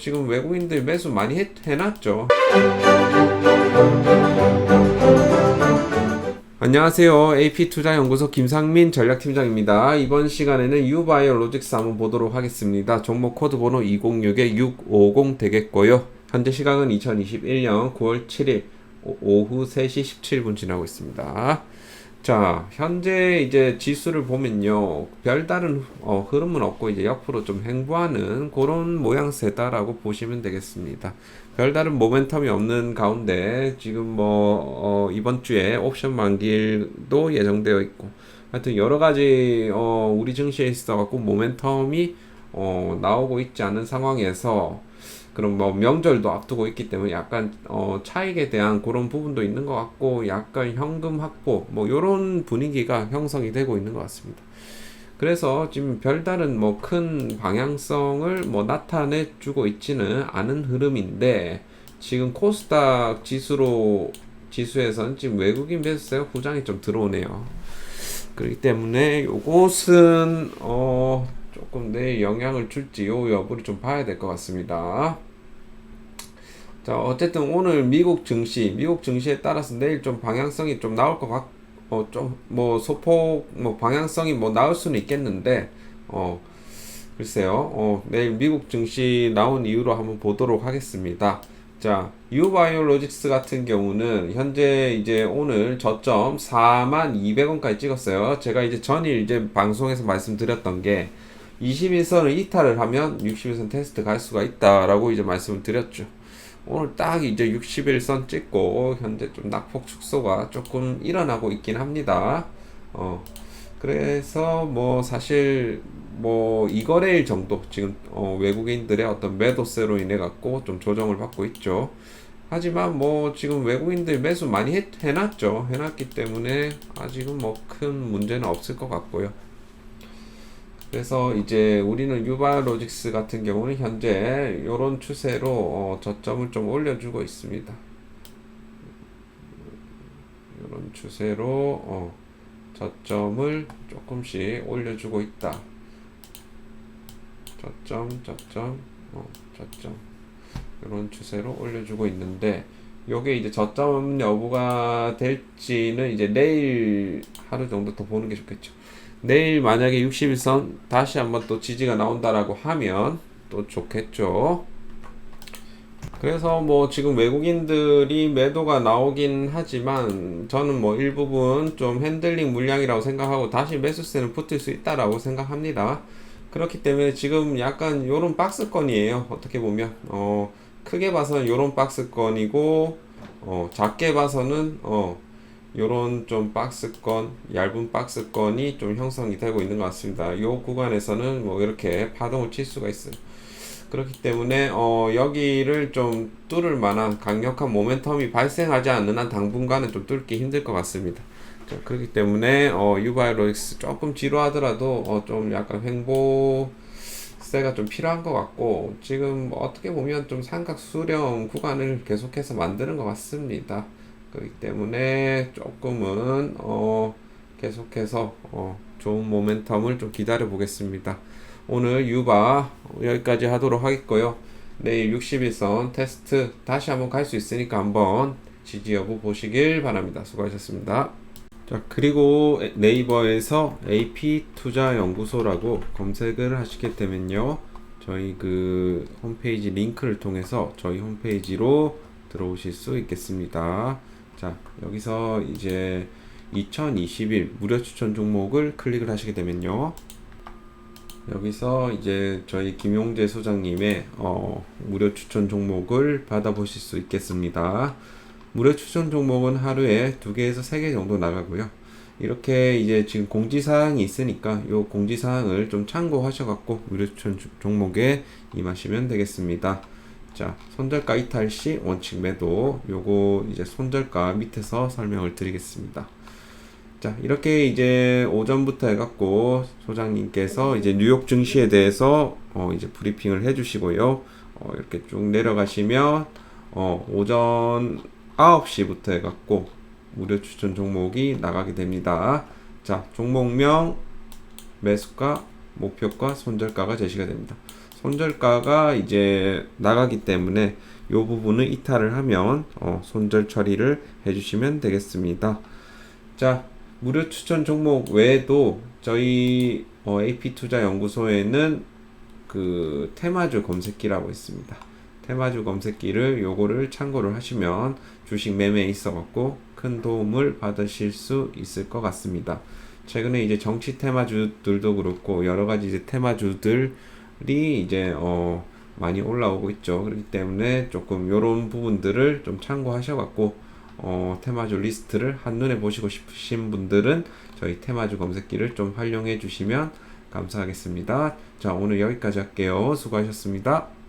지금 외국인들 매수 많이 해, 해놨죠. 안녕하세요. AP투자연구소 김상민 전략팀장입니다. 이번 시간에는 유바이오로직스 한번 보도록 하겠습니다. 종목 코드 번호 206-650 되겠고요. 현재 시각은 2021년 9월 7일 오후 3시 17분 지나고 있습니다. 자, 현재 이제 지수를 보면요. 별다른 어, 흐름은 없고 이제 옆으로 좀 횡보하는 그런 모양새다라고 보시면 되겠습니다. 별다른 모멘텀이 없는 가운데 지금 뭐 어, 이번 주에 옵션 만기일도 예정되어 있고 하여튼 여러 가지 어, 우리 증시에 있어 갖고 모멘텀이 어, 나오고 있지 않은 상황에서 그럼 뭐 명절도 앞두고 있기 때문에 약간 어 차익에 대한 그런 부분도 있는 것 같고 약간 현금 확보 뭐 요런 분위기가 형성이 되고 있는 것 같습니다. 그래서 지금 별다른 뭐 큰 방향성을 뭐 나타내 주고 있지는 않은 흐름인데 지금 코스닥 지수로 지수에선 지금 외국인 매수세가 후장이 좀 들어오네요. 그렇기 때문에 요것은 어 조금 내 영향을 줄지 요 여부를 좀 봐야 될 것 같습니다. 자, 어쨌든 오늘 미국 증시, 미국 증시에 따라서 내일 좀 방향성이 좀 나올 것 같, 어, 좀, 뭐, 소폭, 뭐, 방향성이 뭐, 나올 수는 있겠는데, 어, 글쎄요, 어, 내일 미국 증시 나온 이유로 한번 보도록 하겠습니다. 자, 유바이오로직스 같은 경우는 현재 이제 오늘 저점 4만 200원까지 찍었어요. 제가 이제 전일 이제 방송에서 말씀드렸던 게, 21선을 이탈을 하면 61선 테스트 갈 수가 있다라고 이제 말씀을 드렸죠. 오늘 딱 이제 61선 찍고 현재 좀 낙폭 축소가 조금 일어나고 있긴 합니다. 어 그래서 뭐 사실 뭐 이거래일 정도 지금 어 외국인들의 어떤 매도세로 인해 갖고 좀 조정을 받고 있죠. 하지만 뭐 지금 외국인들 매수 많이 해, 해놨죠. 해놨기 때문에 아직은 뭐 큰 문제는 없을 것 같고요. 그래서 이제 우리는 유바로직스 같은 경우는 현재 이런 추세로 어, 저점을 좀 올려주고 있습니다. 이런 추세로 어, 저점을 조금씩 올려주고 있다. 저점, 저점, 어, 저점 이런 추세로 올려주고 있는데 요게 이제 저점 여부가 될지는 이제 내일 하루 정도 더 보는 게 좋겠죠. 내일 만약에 61선 다시 한번 또 지지가 나온다라고 하면 또 좋겠죠. 그래서 뭐 지금 외국인들이 매도가 나오긴 하지만 저는 뭐 일부분 좀 핸들링 물량이라고 생각하고 다시 매수세는 붙을 수 있다라고 생각합니다. 그렇기 때문에 지금 약간 요런 박스권이에요. 어떻게 보면 어 크게 봐서는 요런 박스권이고 어 작게 봐서는 어 요런 좀 박스권, 얇은 박스권이 좀 형성이 되고 있는 것 같습니다. 요 구간에서는 뭐 이렇게 파동을 칠 수가 있어요. 그렇기 때문에 어 여기를 좀 뚫을 만한 강력한 모멘텀이 발생하지 않는 한 당분간은 좀 뚫기 힘들 것 같습니다. 자, 그렇기 때문에 어 유바이로익스 조금 지루하더라도 어 좀 약간 횡보 세가 좀 필요한 것 같고 지금 뭐 어떻게 보면 좀 삼각 수렴 구간을 계속해서 만드는 것 같습니다. 그렇기 때문에 조금은 어 계속해서 어 좋은 모멘텀을 좀 기다려 보겠습니다. 오늘 유바 여기까지 하도록 하겠고요. 내일 61선 테스트 다시 한번 갈 수 있으니까 한번 지지 여부 보시길 바랍니다. 수고하셨습니다. 자, 그리고 네이버에서 AP 투자 연구소라고 검색을 하시게 되면요. 저희 그 홈페이지 링크를 통해서 저희 홈페이지로 들어오실 수 있겠습니다. 자, 여기서 이제 2021 무료 추천 종목을 클릭을 하시게 되면요. 여기서 이제 저희 김용재 소장님의 어, 무료 추천 종목을 받아보실 수 있겠습니다. 무료 추천 종목은 하루에 두 개에서 세 개 정도 나가고요. 이렇게 이제 지금 공지사항이 있으니까 요 공지사항을 좀 참고하셔갖고 무료 추천 종목에 임하시면 되겠습니다. 자, 손절가 이탈 시 원칙 매도 요거 이제 손절가 밑에서 설명을 드리겠습니다. 자, 이렇게 이제 오전부터 해갖고 소장님께서 이제 뉴욕 증시에 대해서 어 이제 브리핑을 해주시고요. 어 이렇게 쭉 내려가시면 어 오전 9시부터 해갖고 무료 추천 종목이 나가게 됩니다. 자, 종목명, 매수가, 목표가, 손절가가 제시가 됩니다. 손절가가 이제 나가기 때문에 이 부분은 이탈을 하면 어, 손절 처리를 해주시면 되겠습니다. 자, 무료 추천 종목 외에도 저희 어, AP 투자 연구소에는 그 테마주 검색기라고 있습니다. 테마주 검색기를 요거를 참고를 하시면 주식 매매에 있어 갖고 큰 도움을 받으실 수 있을 것 같습니다. 최근에 이제 정치 테마주들도 그렇고 여러 가지 이제 테마주들이 이제 어 많이 올라오고 있죠. 그렇기 때문에 조금 요런 부분들을 좀 참고하셔 갖고 어 테마주 리스트를 한눈에 보시고 싶으신 분들은 저희 테마주 검색기를 좀 활용해 주시면 감사하겠습니다. 자, 오늘 여기까지 할게요. 수고하셨습니다.